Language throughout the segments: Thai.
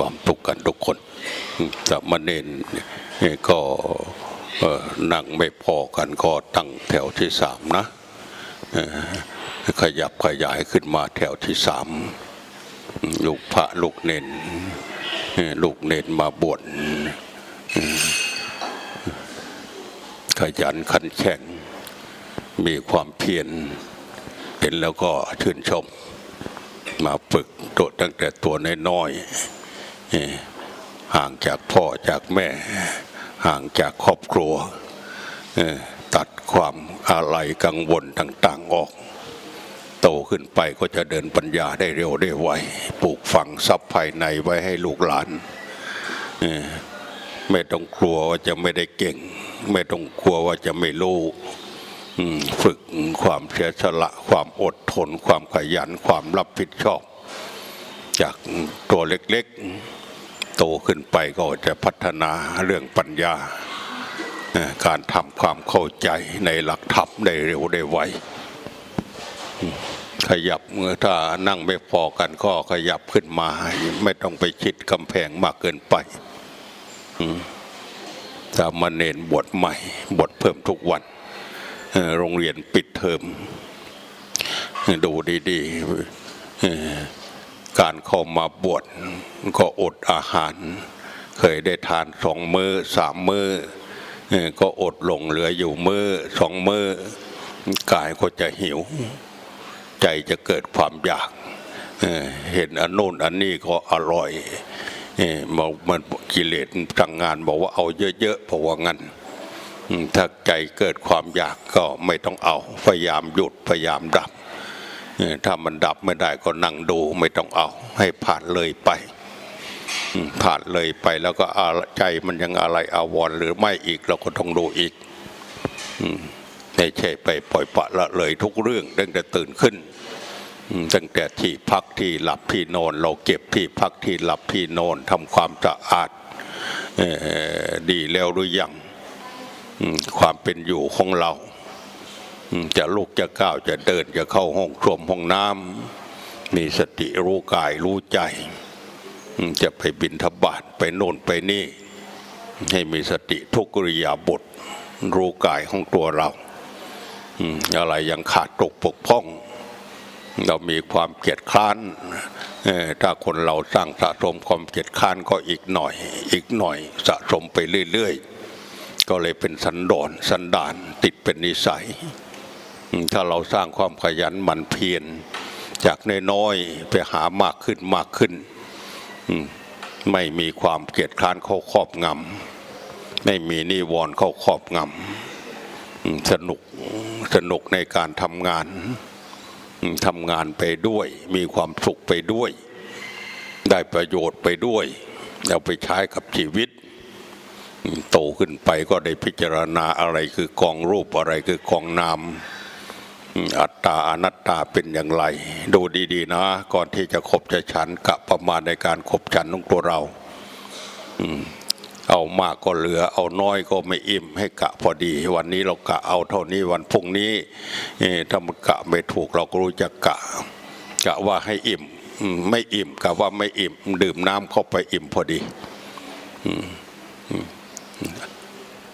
ความทุกข์กันทุกคนแต่มาเนนก็นั่งไม่พอกันก็ตั้งแถวที่สามนะขยับขยายขึ้นมาแถวที่สามลูกพระลูกเนนลูกเนนมาบวชขยันขันแข็ง มีความเพียรเห็นแล้วก็ชื่นชม มาฝึกตัวตั้งแต่ตัวน้อยๆ ห่างจากพ่อจากแม่ ห่างจากครอบครัว ตัดความอะไรกังวลต่างๆออก โตขึ้นไปก็จะเดินปัญญาได้เร็วได้ไวปลูกฝังทรัพย์ภายในไว้ให้ลูกหลานไม่ต้องกลัวว่าจะไม่ได้เก่ง ไม่ต้องกลัวว่าจะไม่รู้ฝึกความเสียสละ ความอดทน ความขยัน ความรับผิดชอบ จากตัวเล็กๆ โตขึ้นไปก็จะพัฒนาเรื่องปัญญา การทำความเข้าใจในหลักธรรมได้เร็วได้ไวขยับเมื่อถ้านั่งไม่พอกันก็ขยับขึ้นมา ไม่ต้องไปชิดกำแพงมากเกินไปอืมสามเณรบวชใหม่ บวชเพิ่มทุกวัน โรงเรียนปิดเทอม ดูดีๆ การเข้ามาบวชก็อดอาหาร เคยได้ทานสองมือสามมือเอ่อก็อดลงเหลืออยู่มือสองมือกายก็จะหิว ใจจะเกิดความอยากเห็นอันโน้นอันนี้ก็อร่อยบอกมันกิเลสสั่งงานบอกว่าเอาเยอะๆเพราะว่างั้นถ้าใจเกิดความอยากก็ไม่ต้องเอา พยายามหยุดพยายามดับ ถ้ามันดับไม่ได้ก็นั่งดูไม่ต้องเอา ให้ผ่านเลยไป ผ่านเลยไปแล้วก็ใจมันยังอะไรอาวรหรือไม่อีกเราก็ต้องดูอีกไม่ใช่ไปปล่อยปละละเลยทุกเรื่องตั้งแต่ตื่นขึ้นตั้งแต่ที่พักที่หลับที่นอน เราเก็บที่พักที่หลับที่นอนทำความสะอาดออดีแล้วหรือยังความเป็นอยู่ของเรา จะลุกจะก้าวจะเดินจะเข้าห้องครวมห้องน้ำมีสติรู้กายรู้ใจ จะไปบินทบาทไปโน่นไปนี่ ให้มีสติทุกริยาบทรู้กายของตัวเราอะไรยังขาดตกปกพร่อง เรามีความเกียดคร้านถ้าคนเราสร้างสะสมความเกียดคร้านก็อีกหน่อย อีกหน่อยสะสมไปเรื่อย ๆ ก็เลยเป็นสันดอนสันดานติดเป็นนิสัย ถ้าเราสร้างความขยันหมั่นเพียรจากน้อยๆไปหามากขึ้นมากขึ้น ไม่มีความเกียดคร้านเข้าครอบงำไม่มีนิวรณ์เข้าครอบงำสนุกสนุกในการทำงานทำงานไปด้วย มีความสุขไปด้วย ได้ประโยชน์ไปด้วยเอาไปใช้กับชีวิต โตขึ้นไปก็ได้พิจารณาอะไรคือกองรูปอะไรคือกองนาม อัตตาอนัตตาเป็นอย่างไร ดูดีๆนะ ก่อนที่จะขบจะฉันกะประมาณในการขบฉันของตัวเราเอามากก็เหลือ เอาน้อยก็ไม่อิ่มให้กะพอดี วันนี้เรากะเอาเท่านี้วันพรุ่งนี้ถ้ามันกะไม่ถูกเราก็รู้จักกะกะว่าให้อิ่มไม่อิ่มกะว่าไม่อิ่ม ดื่มน้ำเข้าไปอิ่มพอดี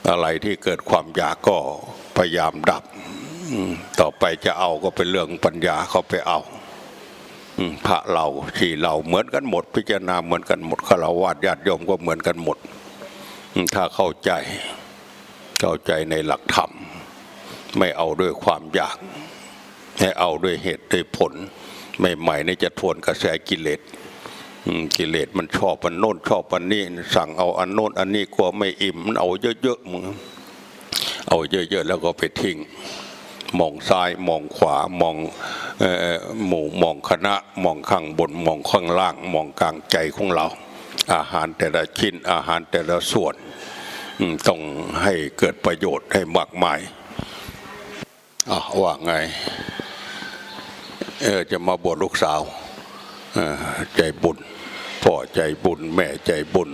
อะไรที่เกิดความอยากก็พยายามดับ ต่อไปจะเอาก็เป็นเรื่องปัญญาเขาไปเอาพระเราที่เราเหมือนกันหมด พิจารณาเหมือนกันหมดฆราวาสญาติโยมก็เหมือนกันหมด ถ้าเข้าใจเข้าใจในหลักธรรม ไม่เอาด้วยความอยาก ให้เอาด้วยเหตุด้วยผลใหม่ๆนี่จะทวนกระแสกิเลสกิเลสมันชอบอันโน้นชอบอันนี้สั่งเอาอันโน้นอันนี้กลัวไม่อิ่มมันเอาเยอะๆมึงเอาเยอะๆแล้วก็ไปทิ้ง มองซ้ายมองขวามองเอ่อหมู่มองคณะมองข้างบนมองข้างล่างมองกลางใจของเรา อาหารแต่ละชิ้นอาหารแต่ละส่วนต้องให้เกิดประโยชน์ให้มากมายอะว่าไงเออจะมาบวชลูกสาวใจบุญพ่อใจบุญ แม่ใจบุญ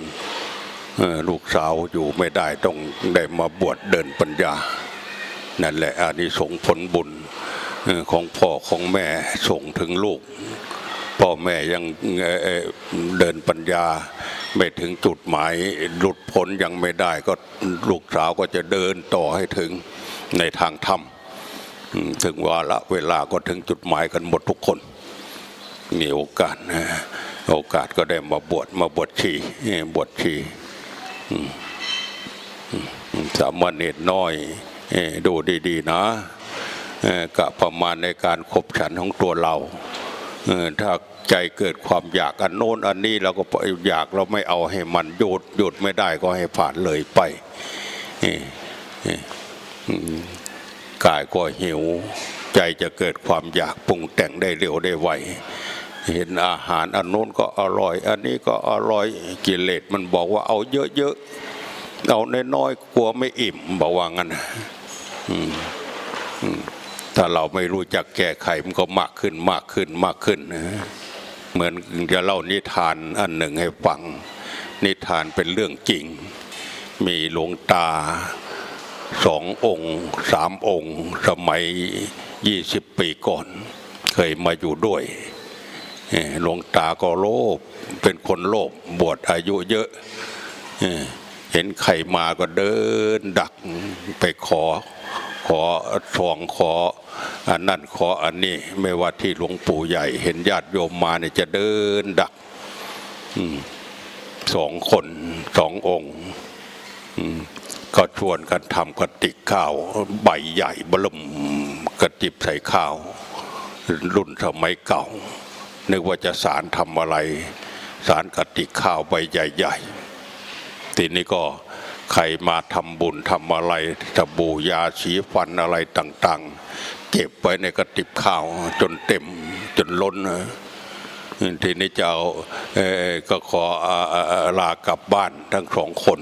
ลูกสาวอยู่ไม่ได้ต้องได้มาบวชเดินปัญญา นั่นแหละอานิสงส์ผลบุญของพ่อของแม่ส่งถึงลูก พ่อแม่ยังเเเดินปัญญาไม่ถึงจุดหมายหลุดพ้นยังไม่ได้ก็ลูกสาวก็จะเดินต่อให้ถึงในทางธรรมถึงวาระเวลาก็ถึงจุดหมายกันหมดทุกคน มีโอกาสนะโอกาสก็ได้มาบวชมาบวชชีบวชชีอืมอืมอืมสามเณรน้อย ดูดีๆนะกะประมาณในการคบฉันของตัวเราถ้าใจเกิดความอยากอันโน้นอันนี้เราก็อยากเราไม่เอาให้มันหยุดหยุดไม่ได้ก็ให้ผ่านเลยไปกายก็หิว ใจจะเกิดความอยากปรุงแต่งได้เร็วได้ไวเห็นอาหารอันโน้นก็อร่อย อันนี้ก็อร่อยกิเลสมันบอกว่าเอาเยอะๆเอาน้อยๆกลัวไม่อิ่มบอกว่างั้นนะ ถ้าเราไม่รู้จักแก้ไขมันก็มากขึ้นมากขึ้นมากขึ้นนะเหมือนจะเล่านิทานอันหนึ่งให้ฟัง นิทานเป็นเรื่องจริง มีหลวงตาสององค์สามองค์ สมัยยี่สิบปีก่อน เคยมาอยู่ด้วยหลวงตาก็โลภเป็นคนโลภบวชอายุเยอะเอ่อเห็นใครมาก็เดินดักไปขอ ขอทองขออันนั่นขออันนี้ ไม่ว่าที่หลวงปู่ใหญ่ เห็นญาติโยมมาเนี่ยจะเดินดักอสองคนสององค์ก็ชวนกันทำกระติกข้าว ใบใหญ่บลมกระติบใส่ข้าว รุ่นสมัยเก่า นึกว่าจะสารทำอะไร สารกระติกข้าวใบใหญ่ ๆ ทีนี้ก็ ใครมาทำบุญทำอะไรสบู่ยาสีฟันอะไรต่าง ๆ เก็บไว้ในกระติบข้าวจนเต็มจนล้นทีนี้จะเอาก็ขอออลากลับบ้านทั้งสองคน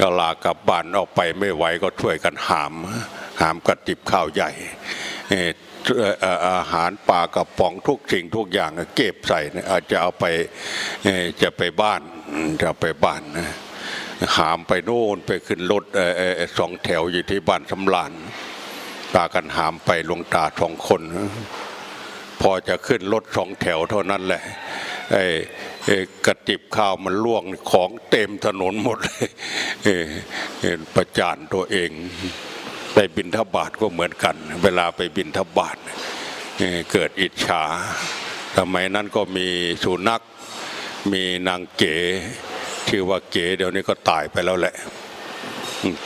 ก็ลากลับบ้านออกไปไม่ไหวก็ช่วยกันหาม หามกระติบข้าวใหญ่อาหารปลากระป๋องทุกสิ่งทุกอย่างเก็บใส่อาจจะเอาไปจะไปบ้านจะไปบ้านนะ หามไปโน่นไปขึ้นรถสองแถวอยู่ที่บ้านสำลานตากันหามไปหลวงตาสองคน พอจะขึ้นรถสองแถวเท่านั้นแหละไอ้กระติบข้าวมันล่วงของเต็มถนนหมดเลยเประจานตัวเองไปบินทบาทก็เหมือนกัน เวลาไปบินทบาทเเกิดอิจฉาสมัยนั้นก็มีสุนัขมีนางเก๋ ชื่อว่าเก๋เดี๋ยวนี้ก็ตายไปแล้วแหละ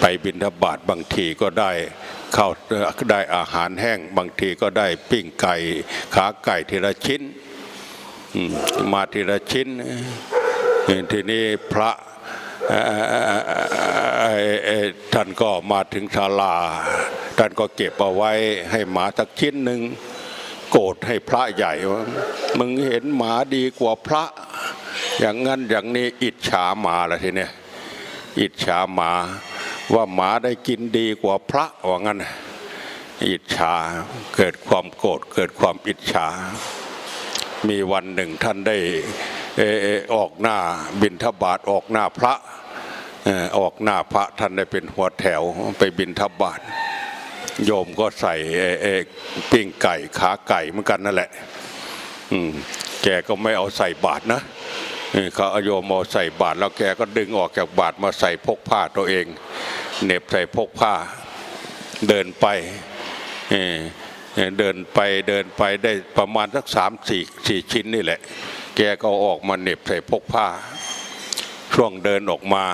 ไปบินทบาทบางทีก็ได้ข้าวได้อาหารแห้ง บางทีก็ได้ปิ้งไก่ขาไก่ทีละชิ้นมาทีละชิ้น ทีนี้พระท่านก็มาถึงศาลา ท่านก็เก็บเอาไว้ให้หมาสักชิ้นหนึ่งโกรธให้พระใหญ่ว่ามึงเห็นหมาดีกว่าพระ อย่างนั้นอย่างนี้อิจฉาหมาละทีเนี้ยอิจฉาหมาว่าหมาได้กินดีกว่าพระว่างั้นอิจฉาเกิดความโกรธเกิดความอิจฉา มีวันหนึ่งท่านได้เอ่อเอออกหน้าบินทบาทออกหน้าพระออกหน้าพระท่านได้เป็นหัวแถวไปบินทบาทโยมก็ใส่เอเอปิ้งไก่ขาไก่เหมือนกันนั่นแหละอืมแกก็ไม่เอาใส่บาทนะ เขาเอาโยมเอาใส่บาทแล้วแกก็ดึงออกจากบาทมาใส่พกผ้าตัวเองเน็บใส่พกผ้าเดินไปเดินไปเดินไปได้ประมาณสักสามสี่สี่ชิ้นนี่แหละ แกก็ออกมาเน็บใส่พกผ้า ช่วงเดินออกมา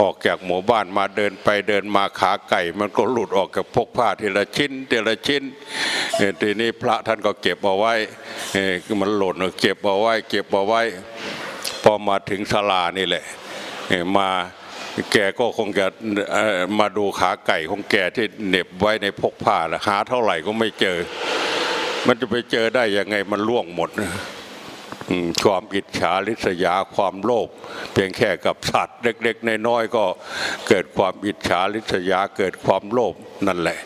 ออกจากหมู่บ้านมาเดินไปเดินมาขาไก่ มันก็หลุดออกจากพกผ้าทีละชิ้นทีละชิ้นทีนี้พระท่านก็เก็บเอาไว้มันหล่นเก็บเอาไว้ เก็บเอาไว้ พอมาถึงศาลานี่แหละมาแกก็คงจะมาดูขาไก่ของแกที่เหน็บไว้ในพกผ้าละหาเท่าไหร่ก็ไม่เจอ มันจะไปเจอได้ยังไงมันล่วงหมดความอิจฉาริษยาความโลภเพียงแค่กับสัตว์เล็กๆน้อยๆก็เกิดความอิจฉาริษยาเกิดความโลภนั่นแหละ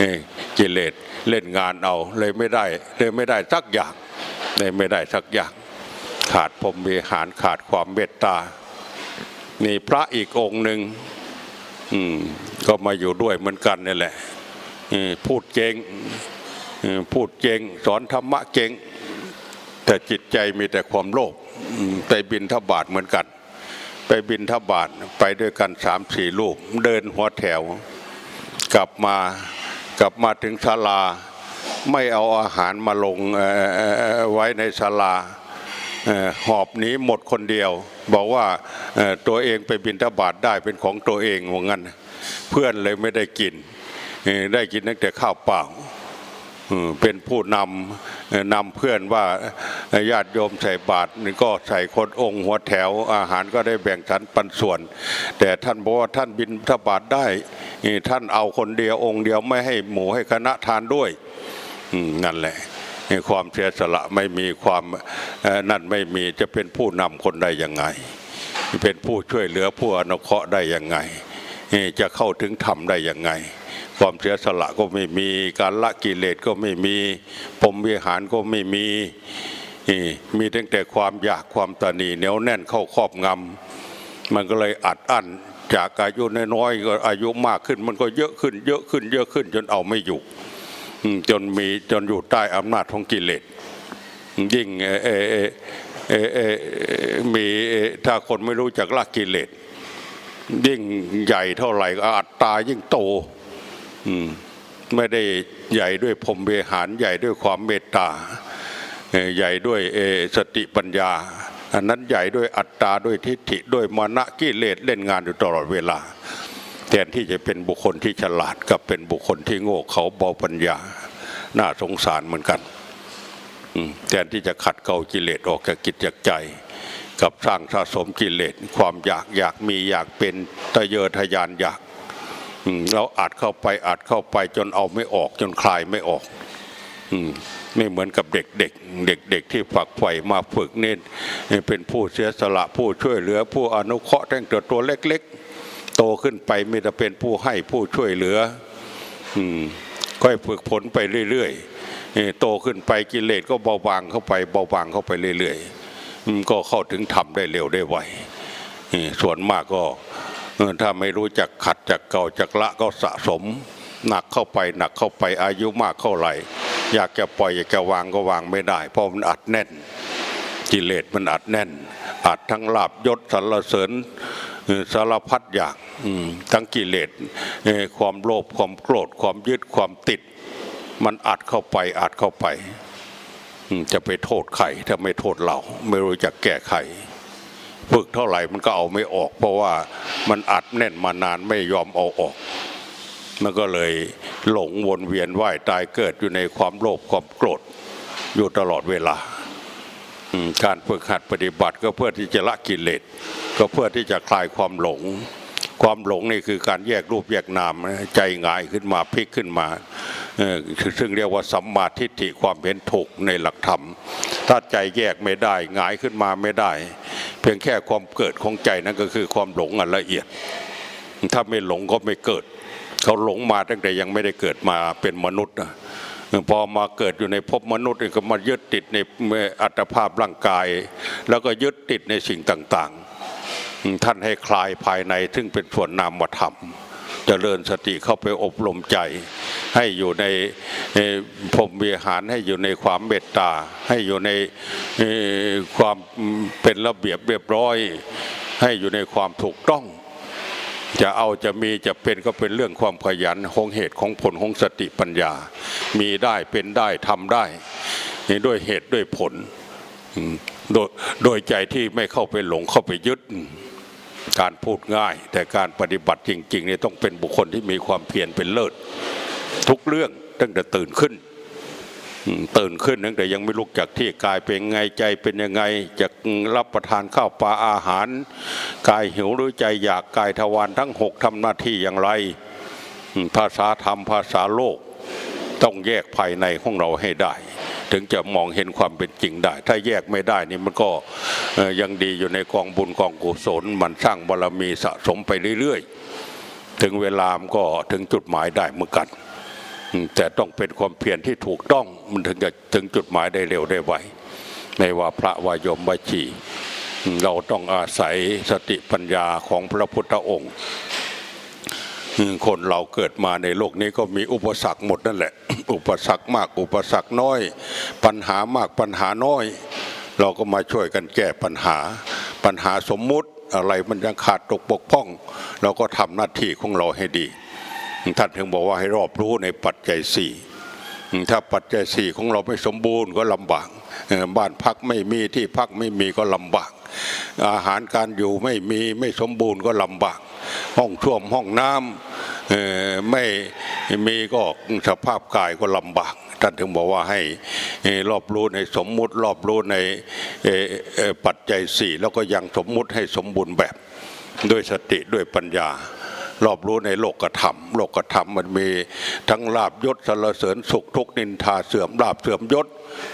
นี่กิเลสเล่นงานเอาเลยไม่ได้เลยไม่ได้สักอย่างเลยไม่ได้สักอย่าง ขาดพรมวิหารขาดความเมตตานี่พระอีกองค์หนึ่งก็มาอยู่ด้วยเหมือนกันนี่แหละพูดเก่งพูดเก่งสอนธรรมะเก่งแต่จิตใจมีแต่ความโลภไปบินทบาทเหมือนกัน ไปบินทบาทไปด้วยกันสามสี่ลูกเดินหัวแถว กลับมากลับมาถึงศาลา ไม่เอาอาหารมาลงไว้ในศาลา หอบหนีหมดคนเดียว บอกว่าตัวเองไปบินทบาทได้เป็นของตัวเองว่างั้น เพื่อนเลยไม่ได้กิน ได้กินตั้งแต่ข้าวเปล่าเป็นผู้นำนำเพื่อนว่าญาติโยมใส่บาตรก็ใส่คนองค์หัวแถวอาหารก็ได้แบ่งสรรปันส่วน แต่ท่านบอกว่าท่านบินทบาทได้ ท่านเอาคนเดียวองค์เดียวไม่ให้หมูให้คณะทานด้วยนั่นแหละ ความเสียสละไม่มีความนั่นไม่มีจะเป็นผู้นำคนได้ยังไง เป็นผู้ช่วยเหลือผู้อนุเคราะห์ได้ยังไง จะเข้าถึงธรรมได้ยังไง ความเสียสละก็ไม่มีการละกิเลสก็ไม่มีปมวิหารก็ไม่มีมีตั้งแต่ความอยากความตนีเหนียวแน่นเข้าครอบงำมันก็เลยอัดอั้นจากอายุน้อยๆก็อายุมากขึ้น มันก็เยอะขึ้น เยอะขึ้น เยอะขึ้นจนเอาไม่อยู่ จนมีจนอยู่ใต้อำนาจของกิเลสยิ่งมีถ้าคนไม่รู้จักละกิเลสยิ่งใหญ่เท่าไหร่ก็อัตตายิ่งโตอืไม่ได้ใหญ่ด้วยพรมเวหารใหญ่ด้วยความเมตตาใหญ่ด้วยสติปัญญา อันนั้นใหญ่ด้วยอัตตาด้วยทิฏฐิด้วยมานะกิเลสเล่นงานอยู่ตลอดเวลา แทนที่จะเป็นบุคคลที่ฉลาดกับเป็นบุคคลที่โง่เขาเบาปัญญา น่าสงสารเหมือนกันแทนที่จะขัดเกลากิเลสออกจากกิจจากใจ กับสร้างสะสมกิเลสความอยากอยากมีอยากเป็นทะเยอทะยานอยากเราอัดเข้าไปอัดเข้าไปจนเอาไม่ออกจนคลายไม่ออกอมไม่เหมือนกับเด็กเด็กเด็กเด็กที่ฝักใฝ่มาฝึกเน้นเป็นผู้เสียสละผู้ช่วยเหลือผู้อนุเคราะห์ตั้งแต่ตัวเล็ก ๆ โตขึ้นไปมีแต่เป็นผู้ให้ผู้ช่วยเหลืออืมค่อยฝึกผลไปเรื่อยๆโตขึ้นไปกิเลสก็เบาบางเข้าไปเบาบางเข้าไปเรื่อยๆก็เข้าถึงธรรมได้เร็วได้ไวส่วนมากก็ถ้าไม่รู้จักขัดจักเก่าจักละก็สะสม หนักเข้าไปหนักเข้าไปอายุมากเท่าไหร่ อยากจะปล่อยอยากจะวางก็วางไม่ได้ เพราะมันอัดแน่น กิเลสมันอัดแน่น อัดทั้งลาบยศสรรเสริญ สารพัดอย่างทั้งกิเลสความโลภความโกรธความยึดความติด มันอัดเข้าไปอัดเข้าไปจะไปโทษใครถ้าไม่โทษเรา ไม่รู้จักแก้ไขฝึกเท่าไหร่มันก็เอาไม่ออก เพราะว่ามันอัดแน่นมานานไม่ยอมเอาออก มันก็เลยหลงวนเวียนว่ายตายเกิดอยู่ในความโลภความโกรธอยู่ตลอดเวลา การฝึกหัดปฏิบัติก็เพื่อที่จะละกิเลสก็เพื่อที่จะคลายความหลง ความหลงนี่คือการแยกรูปแยกนามใจหงายขึ้นมาพลิกขึ้นมาซึ่งเรียกว่าสัมมาทิฏฐิความเห็นถูกในหลักธรรม ถ้าใจแยกไม่ได้หงายขึ้นมาไม่ได้ เพียงแค่ความเกิดของใจนั่นก็คือความหลงอันละเอียด ถ้าไม่หลงก็ไม่เกิด เขาหลงมาตั้งแต่ยังไม่ได้เกิดมาเป็นมนุษย์นะ พอมาเกิดอยู่ในภพมนุษย์ก็มายึดติดในอัตภาพร่างกาย แล้วก็ยึดติดในสิ่งต่างๆ ท่านให้คลายภายในซึ่งเป็นส่วนนามธรรมเจริญสติเข้าไปอบรมใจ ให้อยู่ในเอ่อพรหมวิหารให้อยู่ในความเมตตา ให้อยู่ในความเป็นระเบียบเรียบร้อย ให้อยู่ในความถูกต้อง จะเอาจะมีจะเป็นก็เป็นเรื่องความขยันของเหตุของผลของสติปัญญา มีได้เป็นได้ทำได้นี่ด้วยเหตุด้วยผลโดยโดยใจที่ไม่เข้าไปหลงเข้าไปยึด การพูดง่าย แต่การปฏิบัติจริงๆเนี่ยต้องเป็นบุคคลที่มีความเพียรเป็นเลิศ ทุกเรื่องตั้งแต่ตื่นขึ้น ตื่นขึ้นตั้งแต่ยังไม่ลุกจากที่กายเป็นไงใจเป็นยังไงจะรับประทานข้าวปลาอาหาร กายหิวหรือใจอยากกายทวารทั้งหกทำหน้าที่อย่างไร ภาษาธรรมภาษาโลก ต้องแยกภายในของเราให้ได้ ถึงจะมองเห็นความเป็นจริงได้ ถ้าแยกไม่ได้นี่มันก็ยังดีอยู่ในกองบุญกองกุศลมันสร้างบารมีสะสมไปเรื่อยๆ ถึงเวลามก็ถึงจุดหมายได้เหมือนกันแต่ต้องเป็นความเพียรที่ถูกต้อง มันถึงจะถึงจุดหมายได้เร็วได้ไวไม่ว่าพระวายมวาชีเราต้องอาศัยสติปัญญาของพระพุทธองค์ คนเราเกิดมาในโลกนี้ก็มีอุปสรรคหมดนั่นแหละ อุปสรรคมากอุปสรรคน้อย ปัญหามากปัญหาน้อย เราก็มาช่วยกันแก้ปัญหา ปัญหาสมมุติอะไรมันยังขาดตกบกพร่อง เราก็ทำหน้าที่ของเราให้ดีท่านถึงบอกว่าให้รอบรู้ในปัจจัยสี่ ถ้าปัจจัยสี่ของเราไม่สมบูรณ์ก็ลำบากบ้านพักไม่มีที่พักไม่มีก็ลำบาก อาหารการอยู่ไม่มีไม่สมบูรณ์ก็ลำบาก ห้องท่วมห้องน้ำเอ่อไม่มีก็สภาพกายก็ลำบากท่านถึงบอกว่าให้รอบรู้ในสมมุติรอบรู้ในปัจจัยสี่แล้วก็ยังสมมุติให้สมบูรณ์แบบด้วยสติด้วยปัญญา รอบรู้ในโลกธรรมโลกธรรมมันมีทั้งลาบยศสรรเสริญสุขทุกนินทาเสื่อมลาบเสื่อมยศ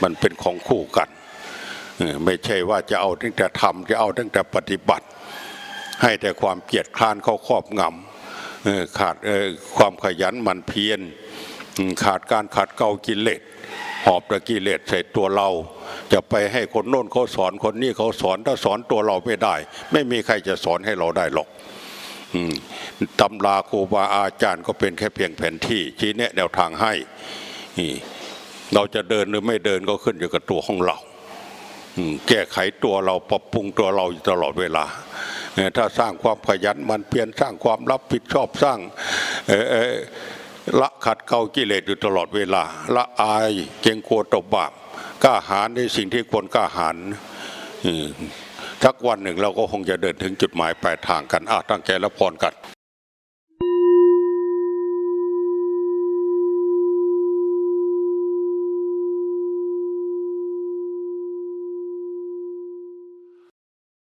มันเป็นของคู่กันไม่ใช่ว่าจะเอาตั้งแต่ทำจะเอาตั้งแต่ปฏิบัติ ให้แต่ความเกียจคร้านเข้าครอบงำขาดความขยันมันเพียรขาดการขัดเกากิเลสหอบตะกิเลสใส่ตัวเรา จะไปให้คนโน้นเขาสอนคนนี้เขาสอนถ้าสอนตัวเราไม่ได้ ไม่มีใครจะสอนให้เราได้หรอก ตำราครูบาอาจารย์ก็เป็นแค่เพียงแผนที่ชี้แนะแนวทางให้เราจะเดินหรือไม่เดินก็ขึ้นอยู่กับตัวของเราแก้ไขตัวเราปรับปรุงตัวเราอยู่ตลอดเวลา ถ้าสร้างความขยันมันเพียรสร้างความรับผิดชอบสร้างละขัดเกลากิเลสอยู่ตลอดเวลา ละอายเกรงกลัวตบบาปกล้าหาญในสิ่งที่ควรกล้าหาญ สักวันหนึ่งเราก็คงจะเดินถึงจุดหมายปลายทางกันอาตั้งใจและพรกัน